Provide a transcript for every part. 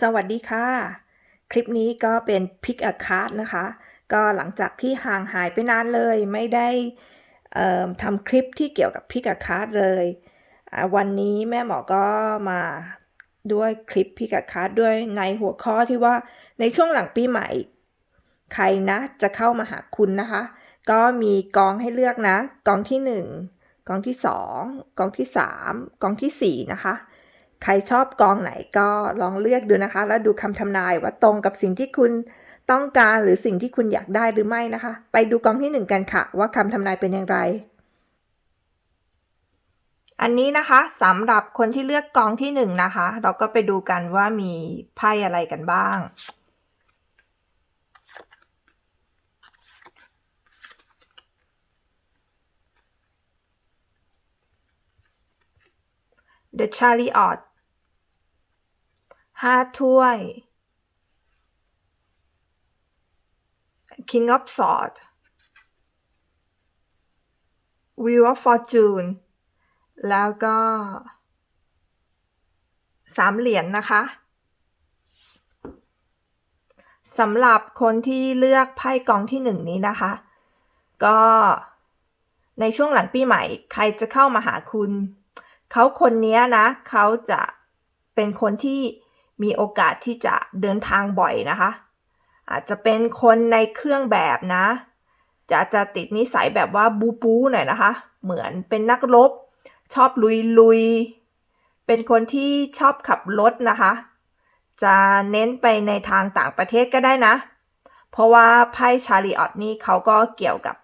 สวัสดีค่ะ คลิปนี้ก็เป็น Pick a Card นะคะ ก็หลังจากที่ห่างหายไปนานเลยไม่ได้ทำคลิปที่เกี่ยวกับ Pick a Card เลย วันนี้แม่หมอก็มาด้วยคลิป Pick a Card ด้วยในหัวข้อที่ว่าในช่วงหลังปีใหม่ ใครนะจะเข้ามาหาคุณนะคะ ก็มีกองให้เลือกนะ กองที่ 1 กองที่ 2 กองที่ 3 กองทีสี่4 นะคะ ใครชอบกองไหนก็ลองเลือกดูนะคะ แล้วดูคำทำนายว่าตรงกับสิ่งที่คุณต้องการหรือสิ่งที่คุณอยากได้หรือไม่นะคะ ไปดูกองที่หนึ่งกันค่ะ ว่าคำทำนายเป็นอย่างไร อันนี้นะคะสำหรับคนที่เลือกกองที่หนึ่งนะคะ เราก็ไปดูกันว่ามีไพ่อะไรกันบ้าง The Chariot ห้าถ้วย King of Swords Wheel of Fortune แล้วก็สามเหรียญนนะคะสำหรับคนที่เลือกไพ่กองที่หนึ่งนี้นะคะ ก็ในช่วงหลังปีใหม่ ใครจะเข้ามาหาคุณ เขาคนนี้นะ เขาจะเป็นคนที่ มีโอกาสที่จะเดินทางบ่อยนะคะ อาจจะเป็นคนในเครื่องแบบนะ จะจะติดนิสัยแบบว่าบูปูหน่อยนะคะ เหมือนเป็นนักรบ ชอบลุยลุย เป็นคนที่ชอบขับรถนะคะ จะเน้นไปในทางต่างประเทศก็ได้นะ เพราะว่าไพ่ชาลีออตนี่เขาก็เกี่ยวกับ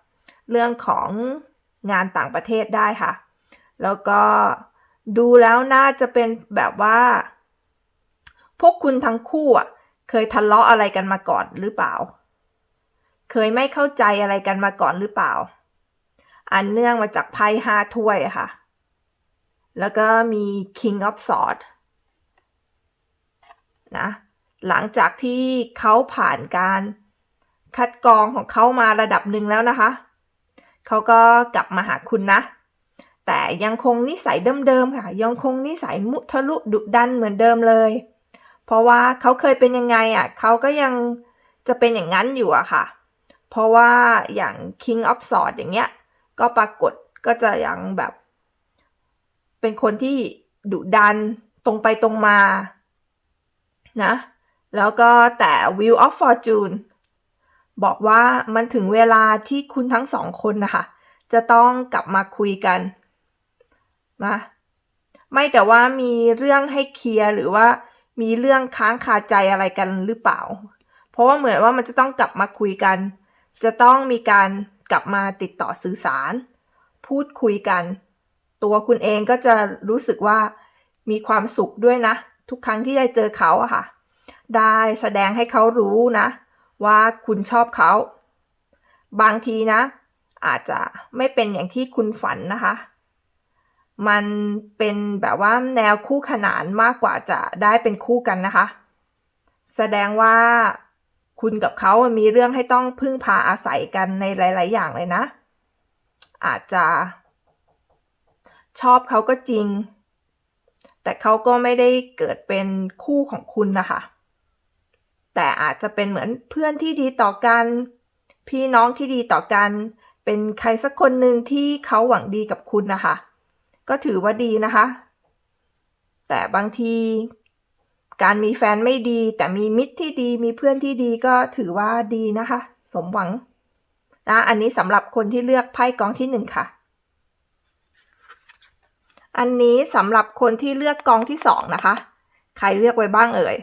เรื่องของงานต่างประเทศได้ค่ะ แล้วก็ดูแล้วน่าจะเป็นแบบว่า พวกคุณทั้งคู่อะ เคยทะเลาะอะไรกันมาก่อนหรือเปล่า เคยไม่เข้าใจอะไรกันมาก่อนหรือเปล่า อันเนื่องมาจากไพ่ห้าถ้วยค่ะ แล้วก็มี King of Swords นะหลังจากที่เขาผ่านการคัดกรองของเขามาระดับหนึ่งแล้วนะคะ เขาก็กลับมาหาคุณนะ แต่ยังคงนิสัยเดิมๆค่ะ ยังคงนิสัยมุทะลุดุดันเหมือนเดิมเลย เพราะว่าเขาเคยเป็นยังไงอะเขาก็ยังจะเป็นอย่างนั้นอยู่อะค่ะ เพราะว่าอย่าง King of Swords อย่างเงี้ย ก็ปรากฏก็จะยังแบบ เป็นคนที่ดุดันตรงไปตรงมานะ แล้วก็แต่ Wheel of Fortune บอกว่ามันถึงเวลาที่คุณทั้งสองคนนะคะจะต้องกลับมาคุยกันนะไม่แต่ว่ามีเรื่องให้เคลียร์หรือว่า มีเรื่องค้างคาใจอะไรกันหรือเปล่า เพราะว่าเหมือนว่ามันจะต้องกลับมาคุยกัน จะต้องมีการกลับมาติดต่อสื่อสาร พูดคุยกัน ตัวคุณเองก็จะรู้สึกว่ามีความสุขด้วยนะ ทุกครั้งที่ได้เจอเขาอะค่ะ ได้แสดงให้เขารู้นะ ว่าคุณชอบเขา บางทีนะ อาจจะไม่เป็นอย่างที่คุณฝันนะคะ มันเป็นแบบว่าแนวคู่ขนานมากกว่าจะได้เป็นคู่กันนะคะ แสดงว่าคุณกับเขามีเรื่องให้ต้องพึ่งพาอาศัยกันในหลาย ๆ อย่างเลยนะ อาจจะชอบเขาก็จริง แต่เขาก็ไม่ได้เกิดเป็นคู่ของคุณนะคะ แต่อาจจะเป็นเหมือนเพื่อนที่ดีต่อกัน พี่น้องที่ดีต่อกัน เป็นใครสักคนหนึ่งที่เขาหวังดีกับคุณนะคะ ก็ถือว่าดีนะคะ แต่บางทีการมีแฟนไม่ดี แต่มีมิตรที่ดีมีเพื่อนที่ดีก็ถือว่าดีนะคะ สมหวังนะอันนี้สำหรับคนที่เลือกไพ่กองที่หนึ่งค่ะ อันนี้สำหรับคนที่เลือกกองที่สองนะคะ ใครเลือกไว้บ้างเอ่ย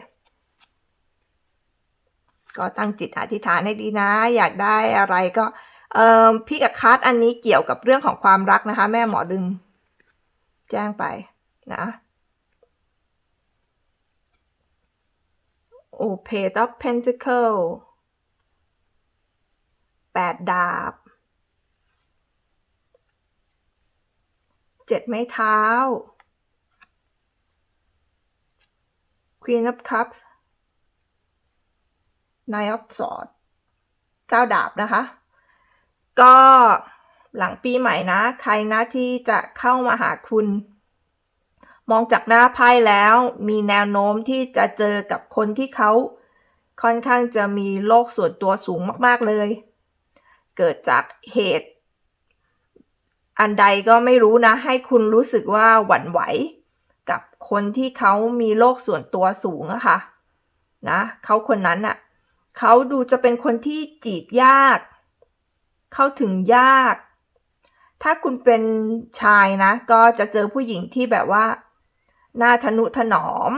ก็ตั้งจิตอธิษฐานให้ดีนะ อยากได้อะไรก็พี่กับคัสอันนี้เกี่ยวกับเรื่องของความรักนะคะ แม่หมอดึง แจ้งไปนะ โอ้ Page of Pentacle แปดดาบเจ็ดไม้เท้า Queen of Cups Nine of Swords เก้าดาบนะคะ ก็ หลังปีใหม่นะ ใครนะที่จะเข้ามาหาคุณ มองจากหน้าไพ่แล้ว มีแนวโน้มที่จะเจอกับคนที่เขาค่อนข้างจะมีโลกส่วนตัวสูงมากๆเลย เกิดจากเหตุ อันใดก็ไม่รู้นะ ให้คุณรู้สึกว่าหวั่นไหว กับคนที่เขามีโลกส่วนตัวสูงอะค่ะนะเขาคนนั้นอะเขาดูจะเป็นคนที่จีบยาก เข้าถึงยาก ถ้าคุณเป็นชายนะ ก็จะเจอผู้หญิงที่แบบว่า หน้าทนุถนอม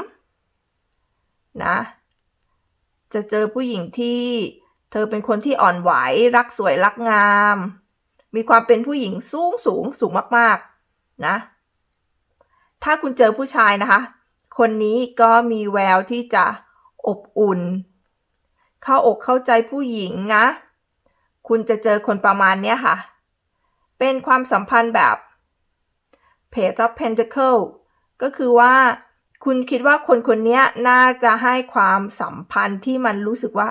นะ จะเจอผู้หญิงที่เธอเป็นคนที่อ่อนไหวรักสวยรักงาม มีความเป็นผู้หญิงสูงสูงสูงมากๆนะ ถ้าคุณเจอผู้ชายนะคะ คนนี้ก็มีแววที่จะอบอุ่น เข้าอกเข้าใจผู้หญิงนะ คุณจะเจอคนประมาณเนี้ยค่ะ เป็นความสัมพันธ์แบบ Page of Pentacle ก็คือว่าคุณคิดว่าคนคนนี้น่าจะให้ความสัมพันธ์ที่มันรู้สึกว่า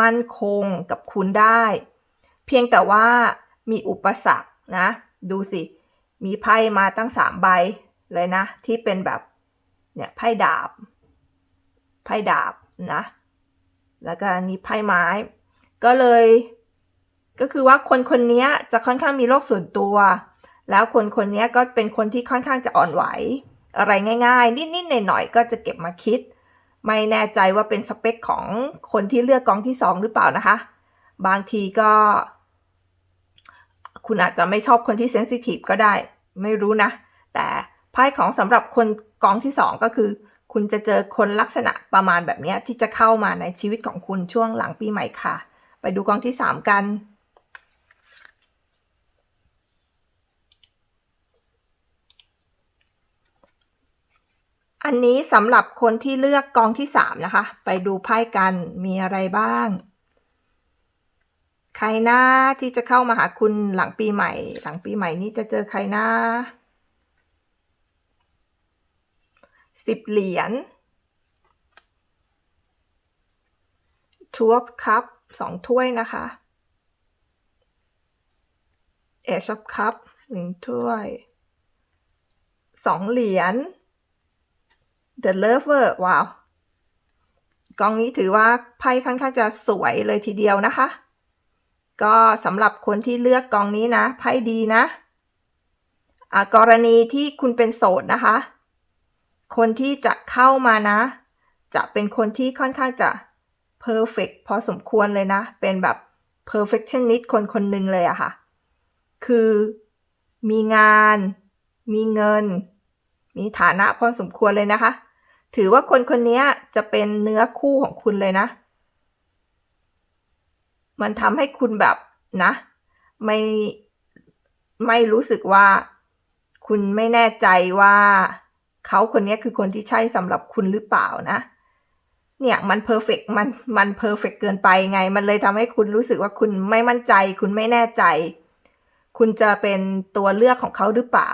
มั่นคงกับคุณได้ เพียงแต่ว่ามีอุปสรรคนะ ดูสิ มีไพ่มาตั้งสามใบเลยนะ ที่เป็นแบบเนี่ยไพ่ดาบ ไพ่ดาบนะ แล้วก็นี้ไพ่ไม้ ก็เลย ก็คือว่าคนคนนี้จะค่อนข้างมีโลกส่วนตัว แล้วคนคนนี้ก็เป็นคนที่ค่อนข้างจะอ่อนไหว อะไรง่าย ๆ นิดๆหน่อยๆก็จะเก็บมาคิด ไม่แน่ใจว่าเป็นสเปคของคนที่เลือกกองที่สองหรือเปล่านะคะ บางทีก็ คุณอาจจะไม่ชอบคนที่เซนซิทีฟก็ได้ ไม่รู้นะ แต่ไพ่ของสำหรับคนกองที่สองก็คือ คุณจะเจอคนลักษณะประมาณแบบนี้ที่จะเข้ามาในชีวิตของคุณช่วงหลังปีใหม่ค่ะ ไปดูกองที่สามกัน อันนี้สำหรับคนที่เลือกกองที่สามนะคะ ไปดูไพ่กันมีอะไรบ้าง ใครหน้าที่จะเข้ามาหาคุณหลังปีใหม่ หลังปีใหม่นี้จะเจอใครหน้าสิบเหรียญ two of cup สองถ้วยนะคะ ace of cup หนึ่งถ้วยสองเหรียญ the lover ว้าว กองนี้ถือว่าไพ่ค่อนข้างจะสวยเลยทีเดียวนะคะ ก็สำหรับคนที่เลือกกองนี้นะ ไพ่ดีนะะกรณีที่คุณเป็นโสดนะคะ คนที่จะเข้ามานะ จะเป็นคนที่ค่อนข้างจะ perfect พอสมควรเลยนะ เป็นแบบ perfectionist คนคนหนึ่งเลยอะค่ะ คือมีงาน มีเงิน มีฐานะพอสมควรเลยนะคะ ถือว่าคนคนนี้จะเป็นเนื้อคู่ของคุณเลยนะ มันทำให้คุณแบบนะ ไม่ไม่รู้สึกว่า คุณไม่แน่ใจว่าเขาคนนี้คือคนที่ใช่สำหรับคุณหรือเปล่านะ เนี่ยมันเพอร์เฟกมันมันเพอร์เฟกเกินไปไง มันเลยทำให้คุณรู้สึกว่าคุณไม่มั่นใจ คุณไม่แน่ใจ คุณจะเป็นตัวเลือกของเขาหรือเปล่า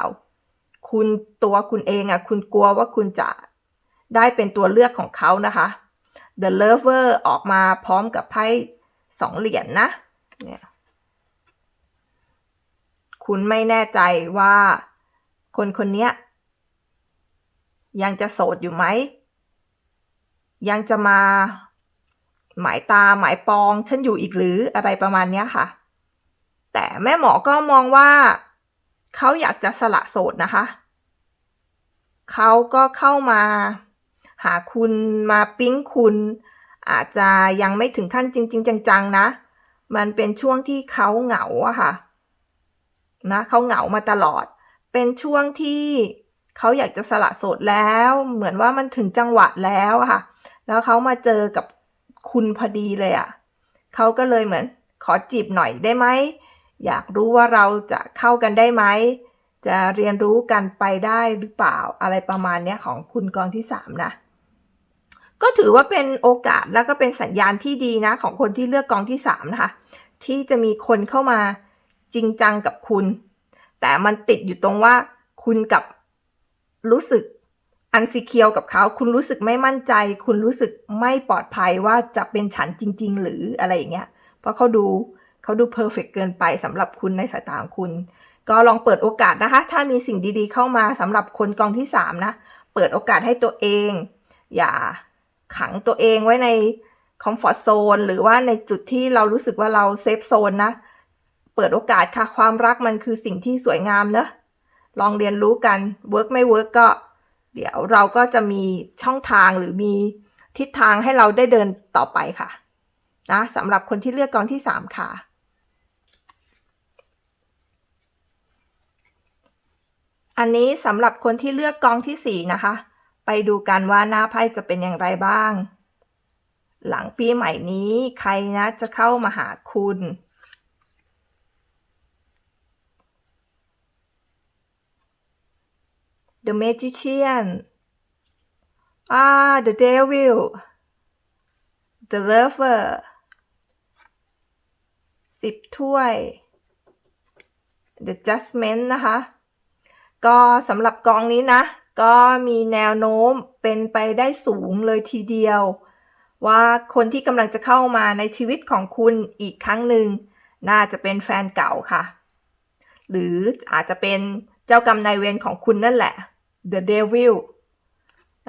คุณตัวคุณเองอะ่ะ คุณกลัวว่าคุณจะ ได้เป็นตัวเลือกของเขานะคะ The Lover ออกมาพร้อมกับไพ่สองเหรียญนนะเนี่ยคุณไม่แน่ใจว่าคนคนนี้ยังจะโสดอยู่ไหม ยังจะมาหมายตาหมายปองฉันอยู่อีกหรืออะไรประมาณนี้ค่ะ แต่แม่หมอก็มองว่า เขาอยากจะสละโสดนะคะ เขาก็เข้ามา หาคุณมาปิ๊งคุณ อาจจะยังไม่ถึงขั้นจริง ๆ จังๆนะ มันเป็นช่วงที่เขาเหงาอะค่ะนะเขาเหงามาตลอด เป็นช่วงที่เขาอยากจะสละโสดแล้ว เหมือนว่ามันถึงจังหวะแล้วค่ะ แล้วเขามาเจอกับคุณพอดีเลยอะเขาก็เลยเหมือน ขอจีบหน่อยได้ไหม อยากรู้ว่าเราจะเข้ากันได้ไหม จะเรียนรู้กันไปได้หรือเปล่าอะไรประมาณนี้ของคุณกองที่สามนะ ก็ถือว่าเป็นโอกาสแล้วก็เป็นสัญญาณที่ดีนะ ของคนที่เลือกกองที่สามนะคะที่จะมีคนเข้ามาจริงจังกับคุณ แต่มันติดอยู่ตรงว่าคุณกับรู้สึกอันซีเคียวกับเขา คุณรู้สึกไม่มั่นใจ คุณรู้สึกไม่ปลอดภัยว่าจะเป็นฉันจริง ๆ หรืออะไรอย่างเงี้ย เพราะเขาดูเขาดูเพอร์เฟกเกินไปสำหรับคุณในสายตาของคุณ ก็ลองเปิดโอกาสนะคะ ถ้ามีสิ่งดีๆเข้ามาสำหรับคนกองที่3นะ เปิดโอกาสให้ตัวเอง อย่า ขังตัวเองไว้ในคอมฟอร์ z โซนหรือว่าในจุดที่เรารู้สึกว่าเราเซฟโซนนะ เปิดโอกาสค่ะความรักมันคือสิ่งที่สวยงามเนอะลองเรียนรู้กันเวิร์กไม่เวิร์กก็ เดี๋ยวเราก็จะมีช่องทางหรือมีทิศทางให้เราได้เดินต่อไปค่ะนะสำหรับคนที่เลือกกองที่ 3 ค่ะ อันนี้สำหรับคนที่เลือกกองที่ 4 นะคะ ไปดูกันว่าหน้าไพ่จะเป็นอย่างไรบ้าง หลังปีใหม่นี้ใครนะจะเข้ามาหาคุณ The Magician อ่า The Devil The Lover สิบถ้วย The Judgment นะคะ ก็สำหรับกองนี้นะ ก็มีแนวโน้มเป็นไปได้สูงเลยทีเดียว ว่าคนที่กำลังจะเข้ามาในชีวิตของคุณอีกครั้งหนึ่ง น่าจะเป็นแฟนเก่าค่ะ หรืออาจจะเป็นเจ้ากรรมนายเวรของคุณนั่นแหละ The Devil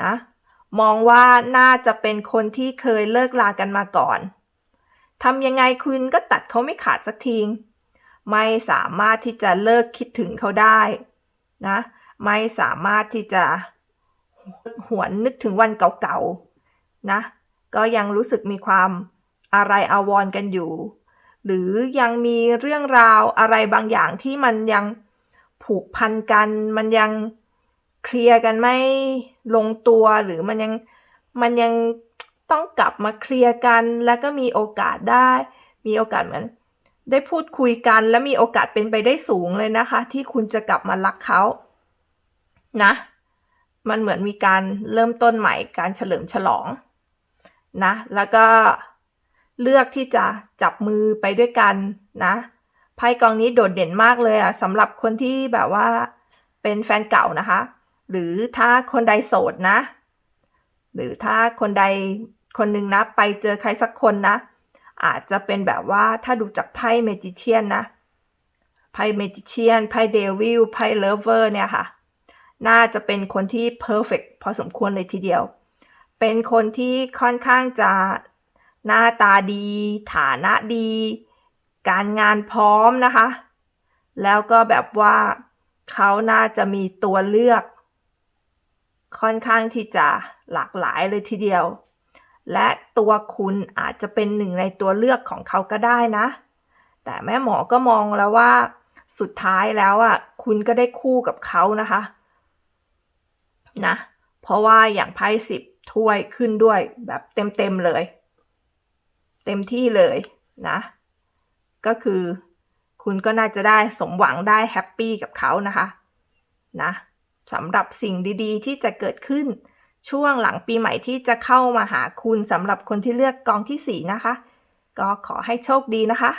นะมองว่าน่าจะเป็นคนที่เคยเลิกลากันมาก่อนทำยังไงคุณก็ตัดเขาไม่ขาดสักที ไม่สามารถที่จะเลิกคิดถึงเขาได้นะ ไม่สามารถที่จะหวนนึกถึงวันเก่าๆนะ ก็ยังรู้สึกมีความอะไรอาวรณ์กันอยู่ หรือยังมีเรื่องราวอะไรบางอย่างที่มันยังผูกพันกัน มันยังเคลียร์กันไม่ลงตัวหรือมันยังมันยังต้องกลับมาเคลียร์กันแล้วก็มีโอกาสได้ มีโอกาสเหมือนได้พูดคุยกัน และมีโอกาสเป็นไปได้สูงเลยนะคะ ที่คุณจะกลับมารักเขา นะ มันเหมือนมีการเริ่มต้นใหม่การเฉลิมฉลองนะ แล้วก็เลือกที่จะจับมือไปด้วยกันนะไพ่กองนี้โดดเด่นมากเลยอะสำหรับคนที่แบบว่าเป็นแฟนเก่านะคะ หรือถ้าคนใดโสดนะ หรือถ้าคนใดคนหนึ่งนะ ไปเจอใครสักคนนะ อาจจะเป็นแบบว่าถ้าดูจากไพ่เมจิเชียนนะไพ่เมจิเชียนไพ่เดวิลไพ่เลเวอร์เนี่ยค่ะ น่าจะเป็นคนที่เพอร์เฟกพอสมควรเลยทีเดียว เป็นคนที่ค่อนข้างจะหน้าตาดี ฐานะดี การงานพร้อมนะคะ แล้วก็แบบว่าเขาน่าจะมีตัวเลือก ค่อนข้างที่จะหลากหลายเลยทีเดียว และตัวคุณอาจจะเป็นหนึ่งในตัวเลือกของเขาก็ได้นะ แต่แม่หมอก็มองแล้วว่า สุดท้ายแล้วอะคุณก็ได้คู่กับเขานะคะ นะ เพราะว่าอย่างไพ่สิบถ้วยขึ้นด้วยแบบเต็มๆเลย เต็มที่เลยนะ ก็คือคุณก็น่าจะได้สมหวังได้แฮปปี้กับเขานะคะนะสำหรับสิ่งดีๆ ที่จะเกิดขึ้นช่วงหลังปีใหม่ที่จะเข้ามาหาคุณสำหรับคนที่เลือกกองที่ 4 นะคะ ก็ขอให้โชคดีนะคะ